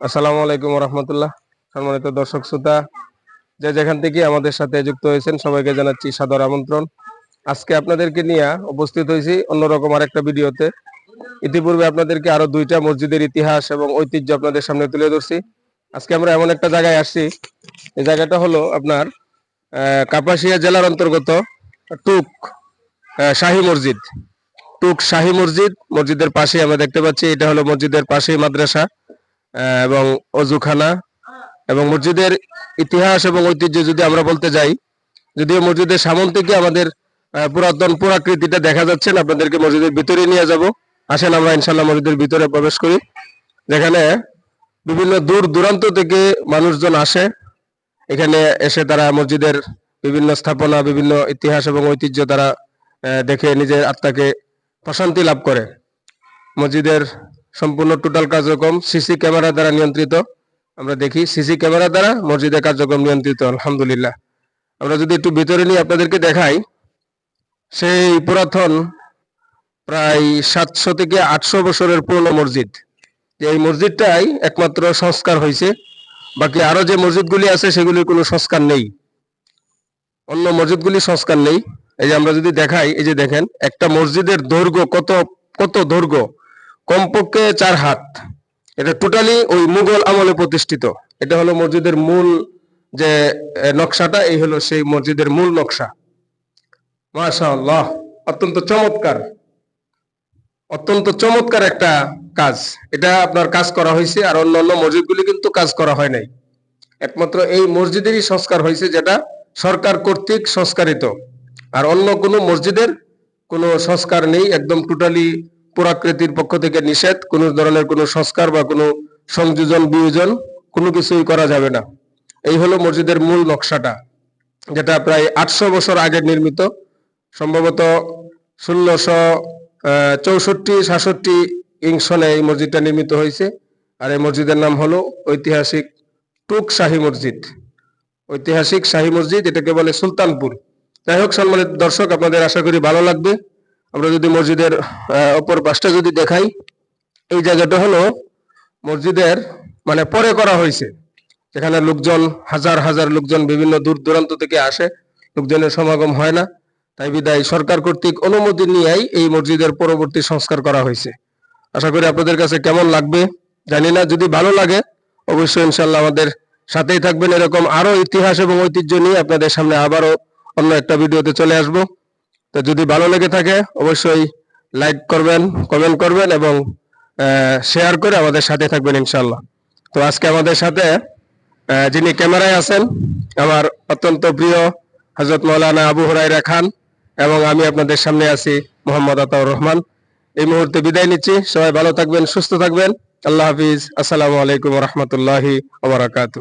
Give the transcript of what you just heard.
আসসালামু আলাইকুম রহমতুল্লাহ সম্মানিত দর্শক শ্রোতা, যে যেখান থেকে আমাদের সাথে যুক্ত হয়েছেন, সবাইকে জানাচ্ছি সাদর আমন্ত্রণ। আজকে আপনাদেরকে নিয়ে উপস্থিত হয়েছি অন্যরকম আরেকটা ভিডিওতে। ইতিপূর্বে আপনাদেরকে আরও দুইটা মসজিদের ইতিহাস এবং ঐতিহ্য আপনাদের সামনে তুলে ধরছি। আজকে আমরা এমন একটা জায়গায় আসছি, এই জায়গাটা হলো আপনার কাপাসিয়া জেলার অন্তর্গত টুক শাহী মসজিদ। টুক শাহী মসজিদ, মসজিদের পাশে আমরা দেখতে পাচ্ছি, এটা হলো মসজিদের পাশেই মাদ্রাসা। এবং অজুখানা এবং মসজিদের ইতিহাস এবং ঐতিহ্য যদি আমরা বলতে যাই, যদিও মসজিদের সামন থেকে আমাদের পুরাতন পুরাকৃতিটা দেখা যাচ্ছে আপনাদেরকে মসজিদের ভিতরে নিয়ে যাব। আসেন আমরা ইনশাল্লাহ মসজিদের ভিতরে প্রবেশ করি। যেখানে বিভিন্ন দূর দূরান্ত থেকে মানুষজন আসে। এখানে এসে তারা মসজিদের বিভিন্ন স্থাপনা, বিভিন্ন ইতিহাস এবং ঐতিহ্য তারা দেখে নিজের আত্মাকে প্রশান্তি লাভ করে। মসজিদের সম্পূর্ণ টোটাল কার্যক্রম সিসি ক্যামেরা দ্বারা নিয়ন্ত্রিত। আমরা দেখি সিসি ক্যামেরা দ্বারা মসজিদের কার্যক্রম নিয়ন্ত্রিত, আলহামদুলিল্লাহ। আমরা যদি একটু ভিতরে নিয়ে আপনাদেরকে দেখাই, সেই পুরাতন প্রায় সাতশো থেকে আটশো বছরের পুরনো মসজিদ। যে এই মসজিদটাই একমাত্র সংস্কার হয়েছে। বাকি আরও যে মসজিদগুলি আছে, সেগুলির কোনো সংস্কার নেই। অন্য মসজিদগুলি সংস্কার নেই। এই যে আমরা যদি দেখাই, এই যে দেখেন, একটা মসজিদের দৈর্ঘ্য কত কত দৈর্ঘ্য? কমপক্ষে চার হাত। এটা টোটালি ওই মুঘল আমলে প্রতিষ্ঠিত। এটা হলো মসজিদের মূল যে নকশাটা, এই হলো সেই মসজিদের মূল নকশা। মাশাআল্লাহ, অত্যন্ত চমৎকার। অত্যন্ত চমৎকার একটা কাজ। এটা আপনার কাজ করা হয়েছে আর অন্য অন্য মসজিদগুলি কিন্তু কাজ করা হয় নাই। একমাত্র এই মসজিদেরই সংস্কার হয়েছে যেটা সরকার কর্তৃক সংস্কারিত। আর অন্য কোনো মসজিদের কোনো সংস্কার নেই, একদম টোটালি পুরাকৃতির পক্ষ থেকে নিষেধ, কোনো ধরনের কোনো সংস্কার বা কোনো সংযোজন, বিয়োজন কোনো কিছুই করা যাবে না। এই হলো মসজিদের মূল নকশাটা, যেটা প্রায় আটশো বছর আগে নির্মিত। সম্ভবত ষোলোশো চৌষট্টি, সাতষট্টি ইংসনে এই মসজিদটা নির্মিত হয়েছে। আর এই মসজিদের নাম হলো ঐতিহাসিক টুক শাহী মসজিদ। ঐতিহাসিক শাহী মসজিদ, এটাকে বলে সুলতানপুর। যাই হোক, সম্মানিত দর্শক, আপনাদের আশা করি ভালো লাগবে। আমরা যদি মসজিদের অপর পাশটা যদি দেখাই, এই জায়গাটা হলো মসজিদের মানে পরে করা হয়েছে। যেখানে লোকজন, হাজার হাজার লোকজন বিভিন্ন দূর দূরান্ত থেকে আসে। লোকজনের সমাগম হয় না। তাই বিদায় সরকার কর্তৃক অনুমতি নিয়েই এই মসজিদের পরবর্তী সংস্কার করা হয়েছে। আশা করি আপনাদের কাছে কেমন লাগবে? জানি না, যদি ভালো লাগে, অবশ্যই ইনশাল্লাহ আমাদের সাথেই থাকবেন। এরকম আরও ইতিহাস এবং ঐতিহ্য নিয়ে আপনাদের সামনে আবারও অন্য একটা ভিডিওতে চলে আসব। তো যদি ভালো লেগে থাকে, অবশ্যই লাইক করবেন কমেন্ট করবেন এবং শেয়ার করে আমাদের সাথে থাকবেন ইনশাল্লাহ তো আজকে আমাদের সাথে যিনি ক্যামেরায় আছেন, আমার অত্যন্ত প্রিয় হজরত মৌলানা আবু হুরাইরা খান এবং আমি আপনাদের সামনে আছি মোহাম্মদ আতাউর রহমান। এই মুহূর্তে বিদায় নিচ্ছি। সবাই ভালো থাকবেন, সুস্থ থাকবেন। আল্লাহ হাফিজ। আসসালামু আলাইকুম রহমতুল্লাহি ওবরাকাতু